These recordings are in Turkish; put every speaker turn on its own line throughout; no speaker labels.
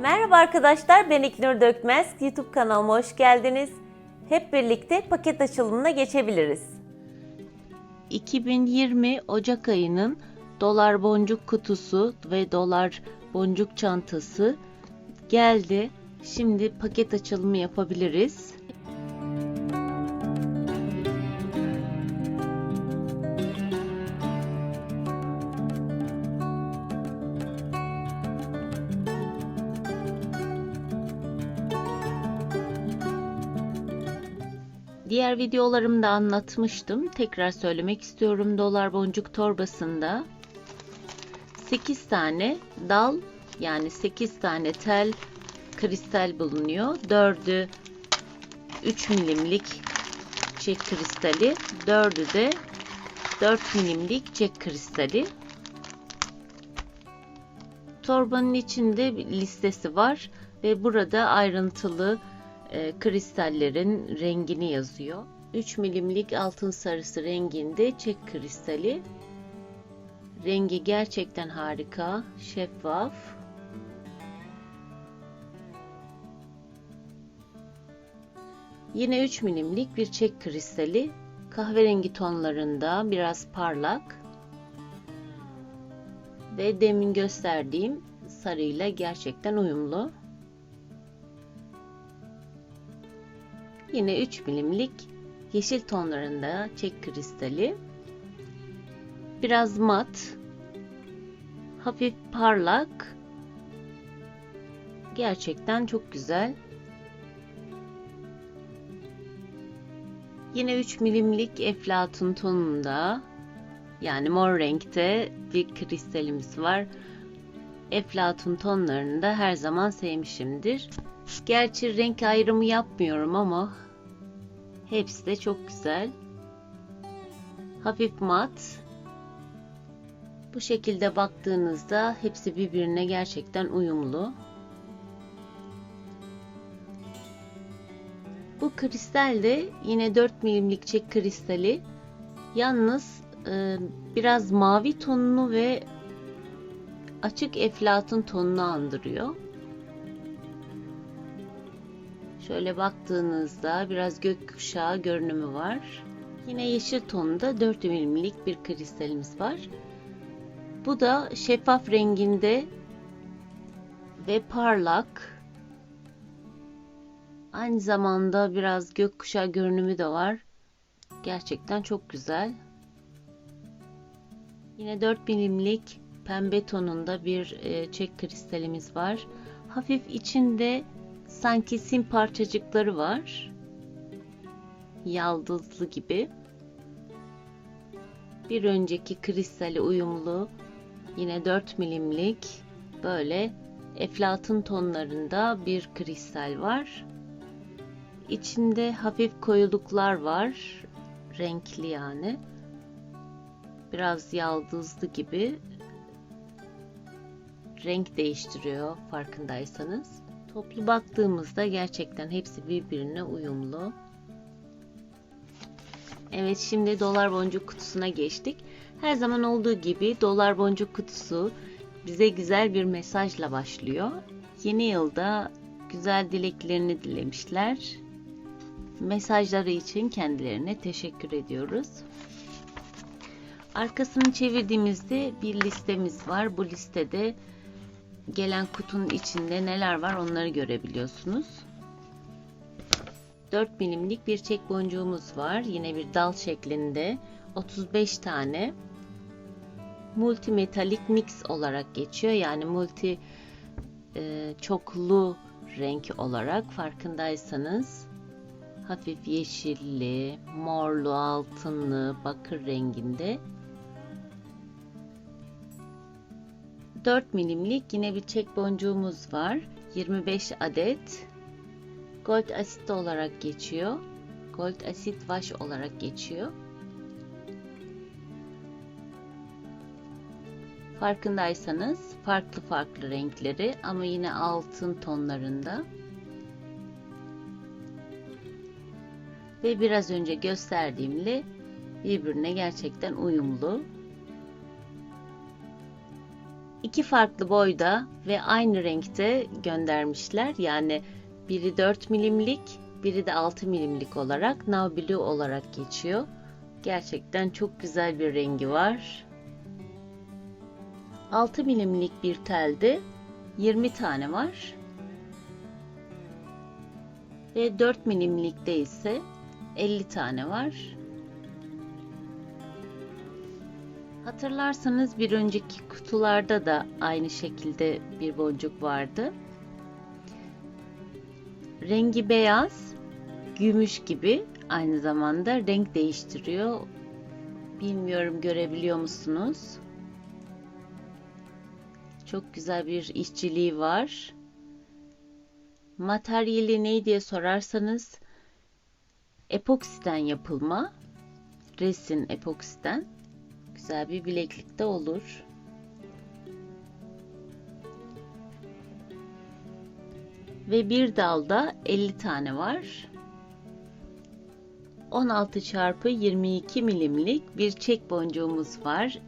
Merhaba arkadaşlar ben İknur Dökmez. YouTube kanalıma hoş geldiniz. Hep birlikte paket açılımına geçebiliriz. 2020 Ocak ayının dolar boncuk kutusu ve dolar boncuk çantası geldi. Şimdi paket açılımı yapabiliriz. Diğer videolarımda anlatmıştım. Tekrar söylemek istiyorum. Dolar boncuk torbasında 8 tane dal yani 8 tane tel kristal bulunuyor. 4'ü 3 milimlik çek kristali, 4'ü de 4 milimlik çek kristali. Torbanın içinde bir listesi var ve burada ayrıntılı e, kristallerin rengini yazıyor. 3 milimlik altın sarısı renginde çek kristali. Rengi gerçekten harika, şeffaf. Yine 3 milimlik bir çek kristali. Kahverengi tonlarında biraz parlak. Ve demin gösterdiğim sarıyla gerçekten uyumlu. Yine 3 milimlik yeşil tonlarında çek kristali. Biraz mat. Hafif parlak. Gerçekten çok güzel. Yine 3 milimlik eflatun tonunda yani mor renkte bir kristalimiz var. Eflatun tonlarını da her zaman sevmişimdir. Gerçi renk ayrımı yapmıyorum ama hepsi de çok güzel. Hafif mat. Bu şekilde baktığınızda hepsi birbirine gerçekten uyumlu. Bu kristal de yine 4 milimlik çek kristali. Yalnız e, biraz mavi tonunu ve açık eflatun tonunu andırıyor. Şöyle baktığınızda biraz gökkuşağı görünümü var. Yine yeşil tonunda 4 milimlik bir kristalimiz var. Bu da şeffaf renginde ve parlak. Aynı zamanda biraz gökkuşağı görünümü de var. Gerçekten çok güzel. Yine 4 milimlik pembe tonunda bir e, çek kristalimiz var. Hafif içinde sanki sim parçacıkları var. Yaldızlı gibi. Bir önceki kristale uyumlu yine 4 milimlik böyle eflatun tonlarında bir kristal var. İçinde hafif koyuluklar var. Renkli yani. Biraz yaldızlı gibi renk değiştiriyor farkındaysanız. Toplu baktığımızda gerçekten hepsi birbirine uyumlu. Evet şimdi dolar boncuk kutusuna geçtik. Her zaman olduğu gibi dolar boncuk kutusu bize güzel bir mesajla başlıyor. Yeni yılda güzel dileklerini dilemişler. Mesajları için kendilerine teşekkür ediyoruz. Arkasını çevirdiğimizde bir listemiz var. Bu listede gelen kutunun içinde neler var onları görebiliyorsunuz. 4 milimlik bir çek boncuğumuz var. Yine bir dal şeklinde 35 tane multimetalik mix olarak geçiyor. Yani multi e, çoklu renk olarak farkındaysanız hafif yeşilli, morlu, altınlı, bakır renginde 4 milimlik yine bir çek boncuğumuz var. 25 adet. Gold asit olarak geçiyor. Gold asit wash olarak geçiyor. Farkındaysanız farklı farklı renkleri ama yine altın tonlarında. Ve biraz önce gösterdiğimle birbirine gerçekten uyumlu. İki farklı boyda ve aynı renkte göndermişler. Yani biri 4 milimlik, biri de 6 milimlik olarak Blue olarak geçiyor. Gerçekten çok güzel bir rengi var. 6 milimlik bir telde 20 tane var. Ve 4 milimlikte ise 50 tane var. Hatırlarsanız bir önceki kutularda da aynı şekilde bir boncuk vardı. Rengi beyaz, gümüş gibi aynı zamanda renk değiştiriyor. Bilmiyorum görebiliyor musunuz? Çok güzel bir işçiliği var. Materyali ne diye sorarsanız epoksiden yapılma. Resin epoksiden. Güzel bir bileklik de olur. Ve bir dalda 50 tane var. 16 çarpı 22 milimlik bir çek boncuğumuz var.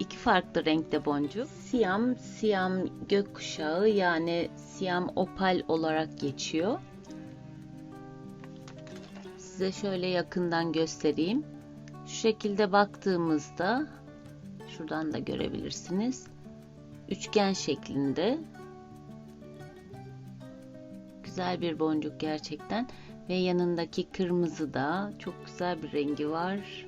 İki farklı renkte boncuk. Siyam, siyam gökkuşağı yani siyam opal olarak geçiyor. Size şöyle yakından göstereyim. Şu şekilde baktığımızda şuradan da görebilirsiniz. Üçgen şeklinde. Güzel bir boncuk gerçekten ve yanındaki kırmızı da çok güzel bir rengi var.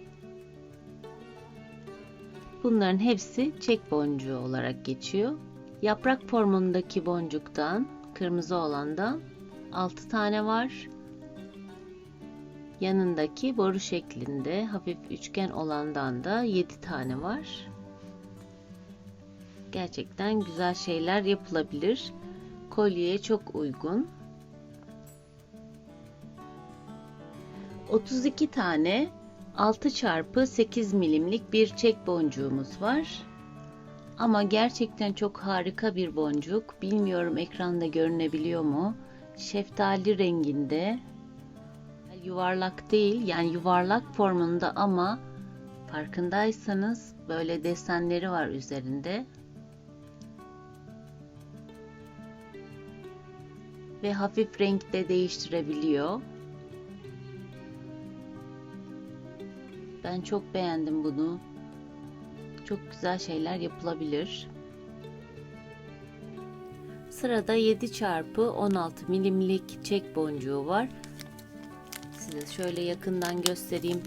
Bunların hepsi çek boncuğu olarak geçiyor. Yaprak formundaki boncuktan, kırmızı olandan 6 tane var. Yanındaki boru şeklinde hafif üçgen olandan da 7 tane var. Gerçekten güzel şeyler yapılabilir. Kolyeye çok uygun. 32 tane 6 çarpı 8 milimlik bir çek boncuğumuz var. Ama gerçekten çok harika bir boncuk. Bilmiyorum ekranda görünebiliyor mu? Şeftali renginde. Yuvarlak değil yani yuvarlak formunda ama farkındaysanız böyle desenleri var üzerinde. Ve hafif renkte değiştirebiliyor. Ben çok beğendim bunu. Çok güzel şeyler yapılabilir. Sırada 7 çarpı 16 milimlik çek boncuğu var. Size şöyle yakından göstereyim.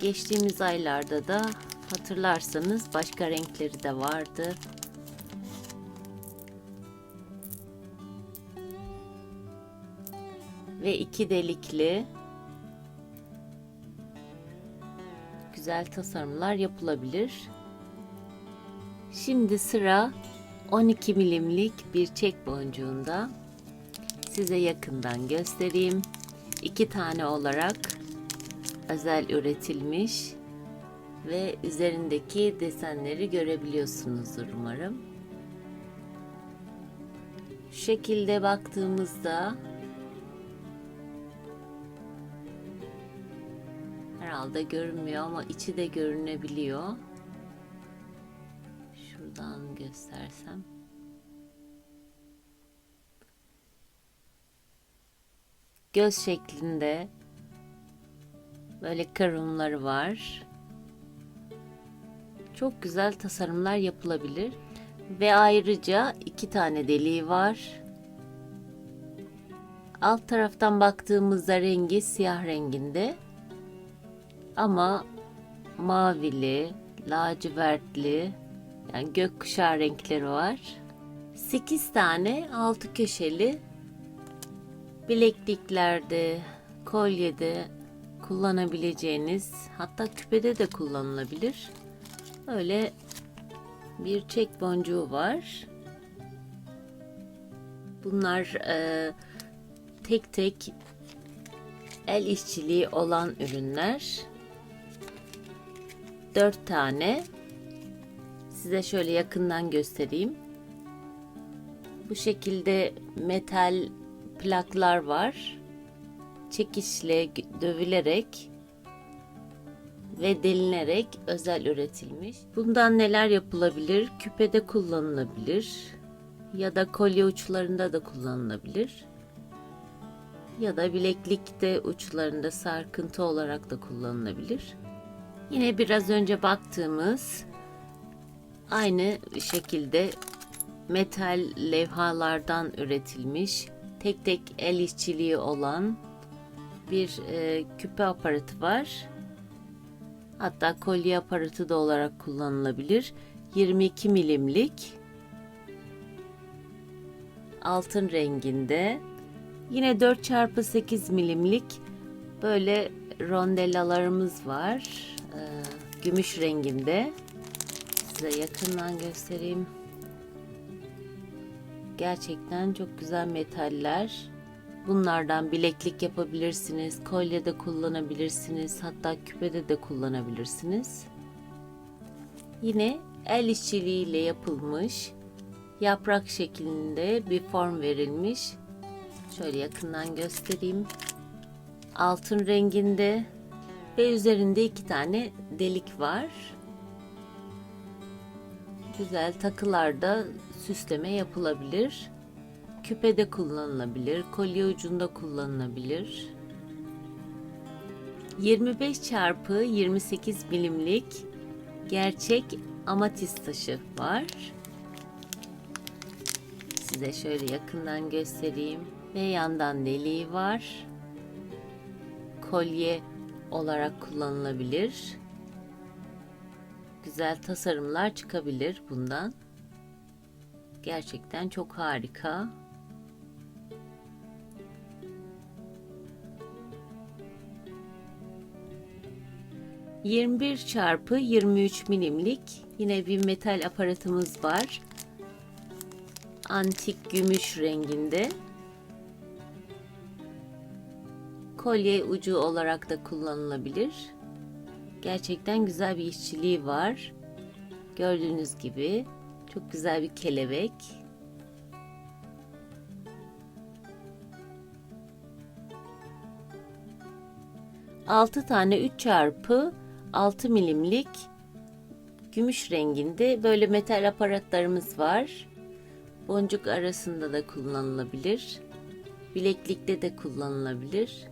Geçtiğimiz aylarda da hatırlarsanız başka renkleri de vardı. Ve iki delikli güzel tasarımlar yapılabilir. Şimdi sıra 12 milimlik bir çek boncuğunda. Size yakından göstereyim. İki tane olarak özel üretilmiş ve üzerindeki desenleri görebiliyorsunuzdur umarım. Şu şekilde baktığımızda herhalde görünmüyor ama içi de görünebiliyor. Şuradan göstersem. Göz şeklinde böyle kırımları var. Çok güzel tasarımlar yapılabilir. Ve ayrıca iki tane deliği var. Alt taraftan baktığımızda rengi siyah renginde ama mavili, lacivertli, yani gökkuşağı renkleri var. 8 tane altı köşeli bilekliklerde, kolyede kullanabileceğiniz, hatta küpede de kullanılabilir. Öyle bir çek boncuğu var. Bunlar e, tek tek el işçiliği olan ürünler. 4 tane. Size şöyle yakından göstereyim. Bu şekilde metal plaklar var. Çekişle dövülerek ve delinerek özel üretilmiş. Bundan neler yapılabilir? Küpede kullanılabilir ya da kolye uçlarında da kullanılabilir. Ya da bileklikte uçlarında sarkıntı olarak da kullanılabilir. Yine biraz önce baktığımız aynı şekilde metal levhalardan üretilmiş tek tek el işçiliği olan bir e, küpe aparatı var. Hatta kolye aparatı da olarak kullanılabilir. 22 milimlik altın renginde. Yine 4x8 milimlik böyle rondellalarımız var. Ee, gümüş renginde. Size yakından göstereyim. Gerçekten çok güzel metaller. Bunlardan bileklik yapabilirsiniz, kolyede kullanabilirsiniz, hatta küpede de kullanabilirsiniz. Yine el işçiliğiyle yapılmış yaprak şeklinde bir form verilmiş. Şöyle yakından göstereyim. Altın renginde ve üzerinde iki tane delik var. Güzel takılarda süsleme yapılabilir. Küpede kullanılabilir, kolye ucunda kullanılabilir. 25 çarpı 28 milimlik gerçek amatist taşı var. Size şöyle yakından göstereyim. Ve yandan deliği var. Kolye olarak kullanılabilir. Güzel tasarımlar çıkabilir bundan. Gerçekten çok harika. ...21 çarpı 23 milimlik yine bir metal aparatımız var. Antik gümüş renginde. Kolye ucu olarak da kullanılabilir. Gerçekten güzel bir işçiliği var. Gördüğünüz gibi çok güzel bir kelebek. Altı tane 3 çarpı 6 milimlik gümüş renginde böyle metal aparatlarımız var. Boncuk arasında da kullanılabilir. Bileklikte de kullanılabilir.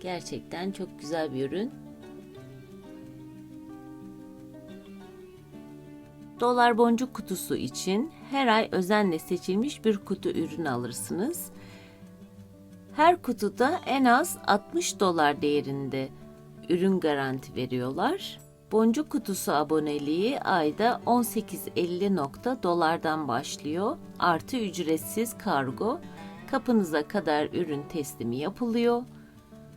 Gerçekten çok güzel bir ürün. Dolar boncuk kutusu için her ay özenle seçilmiş bir kutu ürün alırsınız. Her kutuda en az 60 dolar değerinde ürün garanti veriyorlar. Boncuk kutusu aboneliği ayda 18.50 nokta dolardan başlıyor. Artı ücretsiz kargo. Kapınıza kadar ürün teslimi yapılıyor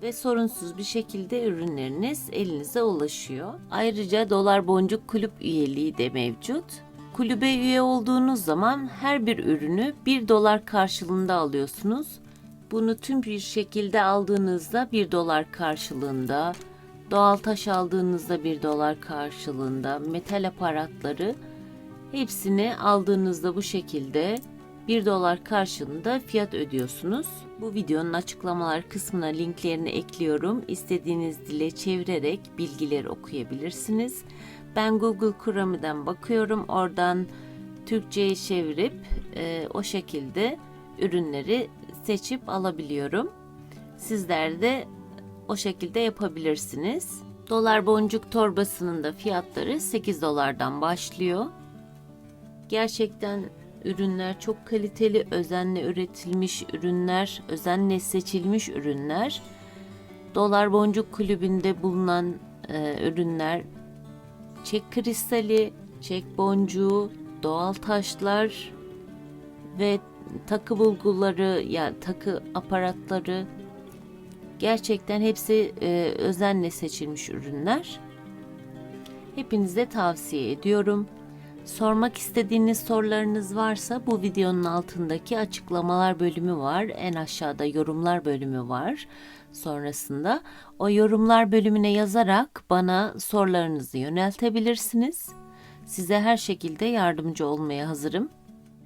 ve sorunsuz bir şekilde ürünleriniz elinize ulaşıyor. Ayrıca dolar boncuk kulüp üyeliği de mevcut. Kulübe üye olduğunuz zaman her bir ürünü 1 dolar karşılığında alıyorsunuz. Bunu tüm bir şekilde aldığınızda 1 dolar karşılığında, doğal taş aldığınızda 1 dolar karşılığında, metal aparatları hepsini aldığınızda bu şekilde 1 dolar karşılığında fiyat ödüyorsunuz. Bu videonun açıklamalar kısmına linklerini ekliyorum. İstediğiniz dile çevirerek bilgileri okuyabilirsiniz. Ben Google Chrome'den bakıyorum. Oradan Türkçe'ye çevirip e, o şekilde ürünleri seçip alabiliyorum. Sizler de o şekilde yapabilirsiniz. Dolar boncuk torbasının da fiyatları 8 dolardan başlıyor. Gerçekten ürünler çok kaliteli, özenle üretilmiş ürünler, özenle seçilmiş ürünler. Dolar Boncuk Kulübü'nde bulunan e, ürünler çek kristali, çek boncuğu, doğal taşlar ve takı bulguları yani takı aparatları gerçekten hepsi e, özenle seçilmiş ürünler. Hepinize tavsiye ediyorum. Sormak istediğiniz sorularınız varsa bu videonun altındaki açıklamalar bölümü var. En aşağıda yorumlar bölümü var. Sonrasında o yorumlar bölümüne yazarak bana sorularınızı yöneltebilirsiniz. Size her şekilde yardımcı olmaya hazırım.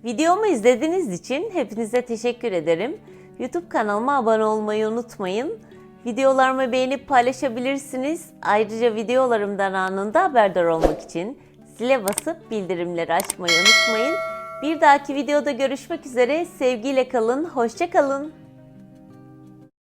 Videomu izlediğiniz için hepinize teşekkür ederim. YouTube kanalıma abone olmayı unutmayın. Videolarımı beğenip paylaşabilirsiniz. Ayrıca videolarımdan anında haberdar olmak için zile basıp bildirimleri açmayı unutmayın. Bir dahaki videoda görüşmek üzere. Sevgiyle kalın, hoşça kalın.